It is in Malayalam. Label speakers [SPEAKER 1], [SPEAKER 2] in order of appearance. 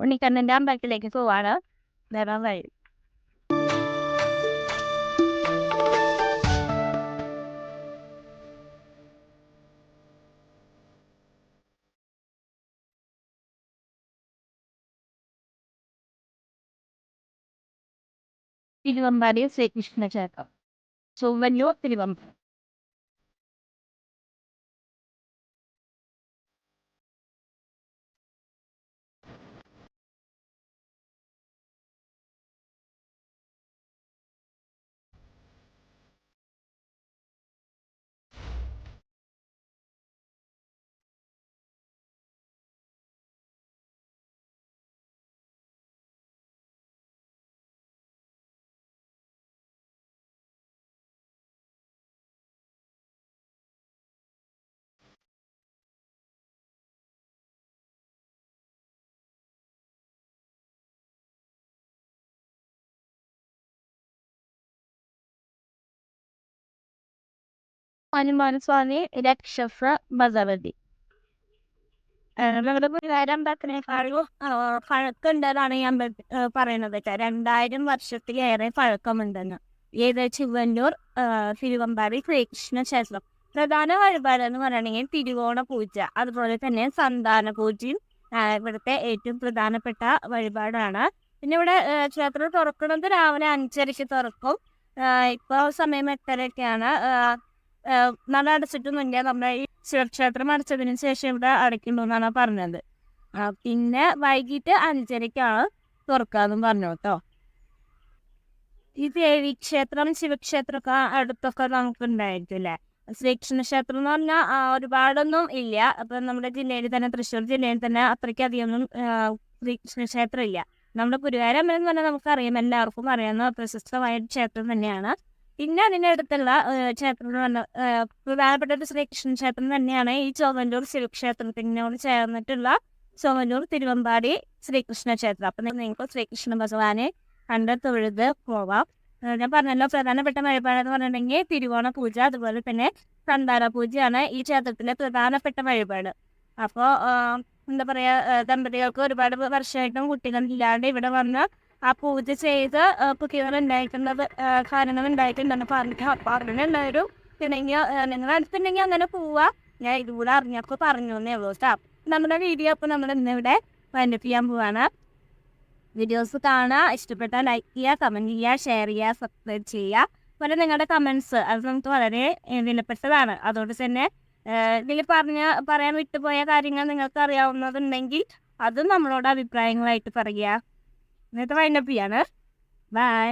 [SPEAKER 1] ഉണ്ണിക്കണ്ണന്റെ അമ്പലത്തിലേക്ക് പോവാണ്. വരാൻ വഴി. തിരുവമ്പാടി ശ്രീകൃഷ്ണ ക്ഷേത്രം ചൊവ്വല്ലൂർ തിരുവമ്പാടി. ഹനുമാൻ രക്ഷഫ്ര രക്ഷസ ഭഗവതി പഴക്കുണ്ടെന്നാണ് ഞാൻ പഴക്കമുണ്ടെന്നാണ് പറയുന്നത് രണ്ടായിരം വർഷത്തിലേറെ പഴക്കമുണ്ടെന്ന്. ഏത് ചിവന്നൂർ തിരുവമ്പാടി ശ്രീകൃഷ്ണ ക്ഷേത്രം പ്രധാന വഴിപാട് എന്ന് പറയണെങ്കിൽ തിരുവോണ പൂജ അതുപോലെ തന്നെ സന്താന പൂജയും ഇവിടുത്തെ ഏറ്റവും പ്രധാനപ്പെട്ട വഴിപാടാണ്. പിന്നെ ഇവിടെ ക്ഷേത്രം തുറക്കുന്നത് രാവിലെ അഞ്ചരയ്ക്ക് തുറക്കും. ഇപ്പോൾ സമയം ആ, നട അടച്ചിട്ടൊന്നുമില്ല നമ്മുടെ ഈ ശിവക്ഷേത്രം അടച്ചതിന് ശേഷം ഇവിടെ അടയ്ക്കുള്ളൂ എന്നാണ് പറഞ്ഞത് പിന്നെ വൈകിട്ട് അഞ്ചരയ്ക്കാണ് തുറക്കാന്നും പറഞ്ഞു കേട്ടോ. ഈ ദേവി ക്ഷേത്രം ശിവക്ഷേത്രമൊക്കെ അടുത്തൊക്കെ നമുക്ക് ഉണ്ടായിരിക്കില്ലേ ശ്രീകൃഷ്ണ ക്ഷേത്രം എന്ന് പറഞ്ഞാൽ ഒരുപാടൊന്നും ഇല്ല. അപ്പൊ നമ്മുടെ ജില്ലയിൽ തന്നെ തൃശ്ശൂർ ജില്ലയിൽ തന്നെ അത്രയ്ക്ക് അധികമൊന്നും ശ്രീകൃഷ്ണ ക്ഷേത്രം ഇല്ല നമ്മുടെ ഗുരുവായൂരമ്പലം എന്ന് പറഞ്ഞാൽ നമുക്കറിയാം എല്ലാവർക്കും അറിയാവുന്ന പ്രശസ്തമായ ക്ഷേത്രം തന്നെയാണ്. പിന്നെ അതിന്റെ അടുത്തുള്ള ആ, ക്ഷേത്രം എന്ന് പറഞ്ഞാൽ ആ, പ്രധാനപ്പെട്ട ഒരു ശ്രീകൃഷ്ണ ക്ഷേത്രം തന്നെയാണ് ഈ ചോവന്നൂർ ശിവക്ഷേത്രത്തിനോട് ചേർന്നിട്ടുള്ള ചോവന്നൂർ തിരുവമ്പാടി ശ്രീകൃഷ്ണ ക്ഷേത്രം. അപ്പം നിങ്ങൾക്ക് ശ്രീകൃഷ്ണ ഭഗവാനെ കണ്ട് തൊഴുത് പോവാം. ഞാൻ പറഞ്ഞല്ലോ പ്രധാനപ്പെട്ട വഴിപാട് എന്ന് പറഞ്ഞിട്ടുണ്ടെങ്കിൽ തിരുവോണ പൂജ അതുപോലെ തന്നെ സന്താന പൂജയാണ് ഈ ക്ഷേത്രത്തിലെ പ്രധാനപ്പെട്ട വഴിപാട്. അപ്പോൾ എന്താ പറയാ ആ, ദമ്പതികൾക്ക് ഒരുപാട് വർഷമായിട്ടും കുട്ടികളില്ലാണ്ട് ഇവിടെ വന്ന് ആ പൂജ ചെയ്ത് കുട്ടികൾ ഉണ്ടായിട്ടുള്ളത് കാര്യങ്ങൾ ഉണ്ടായിട്ടുണ്ടെന്ന് പറഞ്ഞിട്ട് അപ്പോൾ അറിഞ്ഞുണ്ടായൊരു പിന്നെങ്കിൽ നിങ്ങളുടെ അടുത്തുണ്ടെങ്കിൽ അങ്ങനെ പോവാ. ഞാൻ ഇതുകൂടെ അറിഞ്ഞപ്പോൾ പറഞ്ഞു എന്നേ ഉള്ളൂ കേട്ടോ നമ്മുടെ വീഡിയോ അപ്പോൾ നമ്മൾ ഇന്നിവിടെ വൈൻഡപ്പ് ചെയ്യാൻ പോവാണ്. വീഡിയോസ് കാണുക ഇഷ്ടപ്പെട്ടാൽ ലൈക്ക് ചെയ്യുക കമന്റ് ചെയ്യുക ഷെയർ ചെയ്യുക സബ്സ്ക്രൈബ് ചെയ്യുക അതുപോലെ നിങ്ങളുടെ കമൻസ് അത് നമുക്ക് വളരെ വിലപ്പെട്ടതാണ്. അതുകൊണ്ട് തന്നെ ഇതിൽ പറഞ്ഞ പറയാൻ വിട്ടുപോയ കാര്യങ്ങൾ നിങ്ങൾക്ക് അറിയാവുന്നതുണ്ടെങ്കിൽ അതും നമ്മളോട് അഭിപ്രായങ്ങളായിട്ട് പറയുക. എന്നിട്ട് വൈൻഡപ്പ് ചെയ്യാണ് ബൈ.